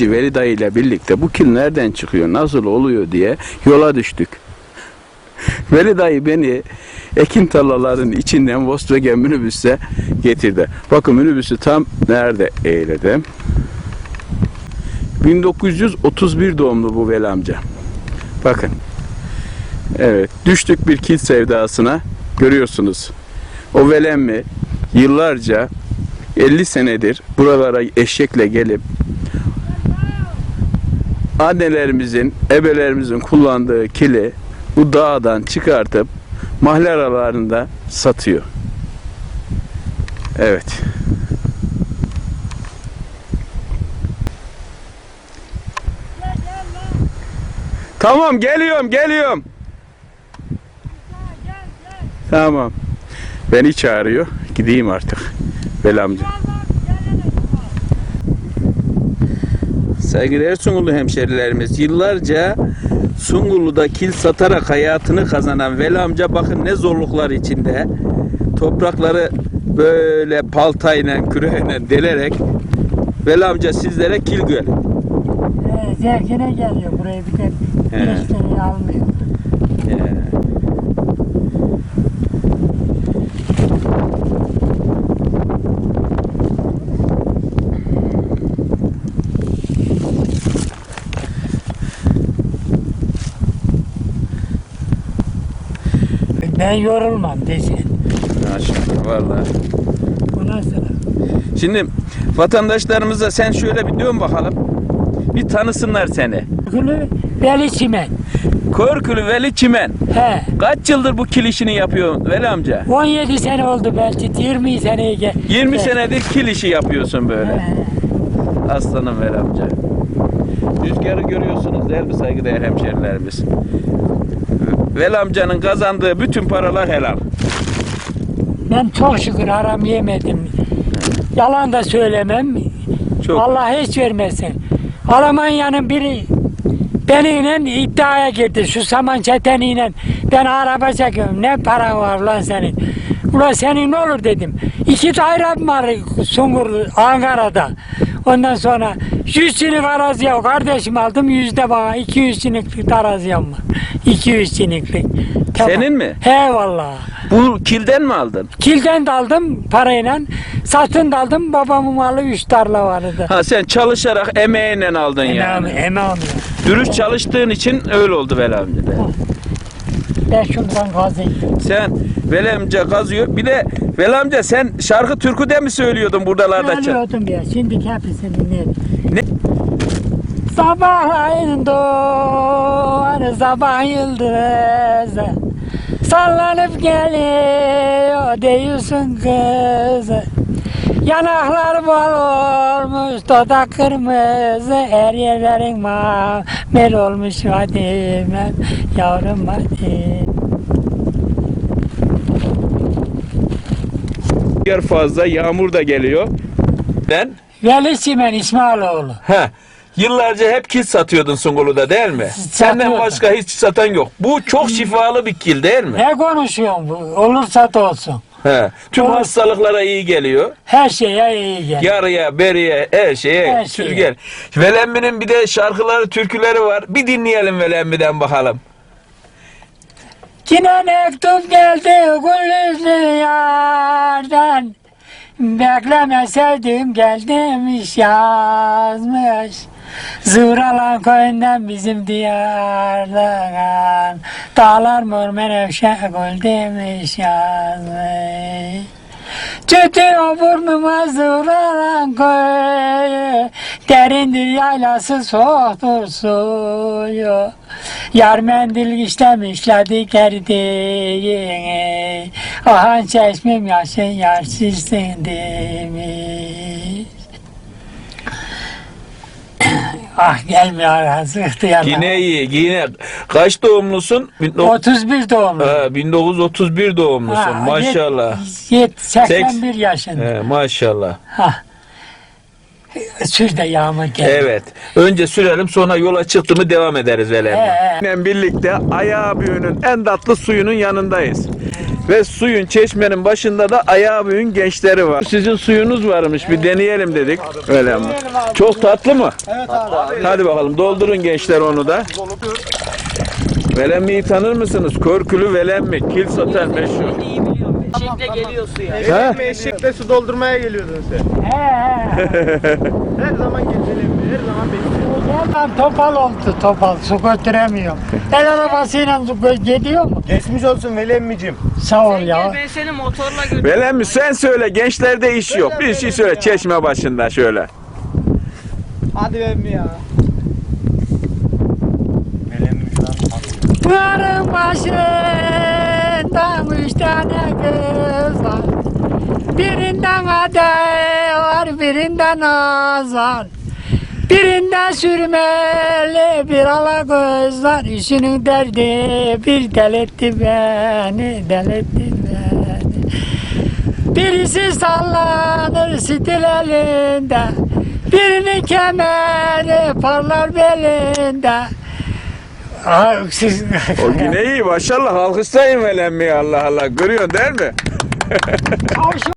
kilci Veli ile birlikte bu kil nereden çıkıyor, nasıl oluyor diye yola düştük. Veli Dayı beni ekin tarlaların içinden Volkswagen minibüse getirdi. Bakın minibüsü tam nerede eğledim. 1931 doğumlu bu Veli amca. Bakın. Evet, düştük bir kil sevdasına. Görüyorsunuz. O velemmi yıllarca 50 senedir buralara eşekle gelip annelerimizin, ebelerimizin kullandığı kili bu dağdan çıkartıp mahalle aralarında satıyor. Evet. Tamam geliyorum geliyorum. Tamam. Beni çağırıyor. Gideyim artık. Veli Saygıdeğer Sungurlu hemşerilerimiz yıllarca Sungurlu'da kil satarak hayatını kazanan Veli amca bakın ne zorluklar içinde toprakları böyle paltayla küreğine delerek Veli amca sizlere kil göl. Ee, zevkine geliyor buraya bir de He. gençleri almıyor. Ee, Ben yorulmam desen. Maşallah vallahi. Ondan sonra Şimdi vatandaşlarımıza sen şöyle bir dön bakalım. Bir tanısınlar seni. Gülü Veli Çimen. Körkülü Veli Çimen. He. Kaç yıldır bu kil işini yapıyorsun Veli amca? 17 sene oldu belki 20 seneye gel. 20 He. senedir kil işi yapıyorsun böyle. He. Aslanım Veli amca. Rüzgarı görüyorsunuz değil mi saygıdeğer hemşerilerimiz? Veli amcanın kazandığı bütün paralar helal. Ben çok şükür haram yemedim. Yalan da söylemem. Çok. Allah hiç vermesin. Almanya'nın biri benimle iddiaya girdi. Şu saman çeteniyle ben araba çekiyorum. Ne paran var lan senin? Ulan senin ne olur dedim. İki daire var Sungur Ankara'da. Ondan sonra 100 sinik araziye kardeşim aldım. Yüzde bana 200 siniklik araziyem var. 200 siniklik. Tamam. Senin mi? He vallahi. Bu kilden mi aldın? Kilden de aldım parayla. Satın da aldım. Babamın malı 3 tarla vardı. Ha sen çalışarak emeğiyle aldın yani. Emeğim, emeğim. Dürüst çalıştığın için öyle oldu Veli amca. Şundan kazıyım. Sen Veli amca kazıyor. Bir de Veli amca sen şarkı türkü de mi söylüyordun buralarda? Alıyordum ya. Şimdi hepsini ne? Ne? Sabahleyin doğar sabah yıldızı Sallanıp geliyor diyorsun kız Yanaklar bol olmuş, dudak kırmızı Her yerlerin mamel olmuş Fadime Yavrum Fadime Yer fazla yağmur da geliyor. Ben Veli Simen İsmailoğlu he yıllarca hep kil satıyordun Sungurlu'da değil mi? Senden Satıyordum. başka hiç satan yok. Bu çok şifalı bir kil değil mi? Ne konuşuyorsun bu? Olursa da olsun. He. Tüm Doğru. hastalıklara iyi geliyor. Her şeye iyi gel. Yarıya, beriye, her şeye Her şeye. sürgel. Velemmi'nin bir de şarkıları, türküleri var. Bir dinleyelim Velemmi'den bakalım. Yine mektup geldi gülüzlü yardan Bekleme sevdiğim gel demiş yazmış Zıvralan köyünden bizim diyardan Dağlar mor menevşe gül demiş yazmış. Tütüyor burnuma zıvralan köyü Derindir yaylası soğuktur suyu. Yar mendil işlemişledi gerdiğini Ahan çeşmim yaşın yar silsin demiş Ah gelmiyor sıktı yana. Yine iyi, yine. Kaç doğumlusun? 31 doğumlu. Ha, 1931 doğumlusun. Ha, maşallah. yet- yet- 81 yaşında. He, maşallah. Ha. Sür de yağmur geldi. Evet. Önce sürelim sonra yola çıktı mı devam ederiz. He, he. birlikte Ayağı Büyü'nün en tatlı suyunun yanındayız. Ve suyun çeşmenin başında da ayağı büyün gençleri var. Sizin suyunuz varmış bir deneyelim dedik. Öyle mi? Çok tatlı mı? Evet abi. Hadi bakalım doldurun gençler onu da. Velemmi'yi tanır mısınız? Körkülü Velemmi. Kil satan meşhur. İyi biliyorum. Şekle geliyor suya. Ha? Eşekle eşekle su doldurmaya geliyordun sen. He he. Her zaman geçelim. Her zaman bekliyorum. Oradan topal oldu topal. Su götüremiyor. El arabasıyla su gö- gidiyor mu? Geçmiş olsun Veli emmicim. Sağ ol Sen ya. gel ben seni motorla götürürüm. Velemmi sen söyle gençlerde iş yok. Bir şey söyle çeşme başında şöyle. Hadi emmi ya. Veli emmi şu an Duvarın başında Birinden ade var, birinden azar. Birinden sürmeli bir ala göz var. İşinin derdi bir deletti beni, deletti beni. Birisi sallanır stil elinde. Birinin kemeri parlar belinde. Aa, siz... O yine iyi maşallah alkışlayın Velemmi'yi Allah Allah. Görüyorsun değil mi?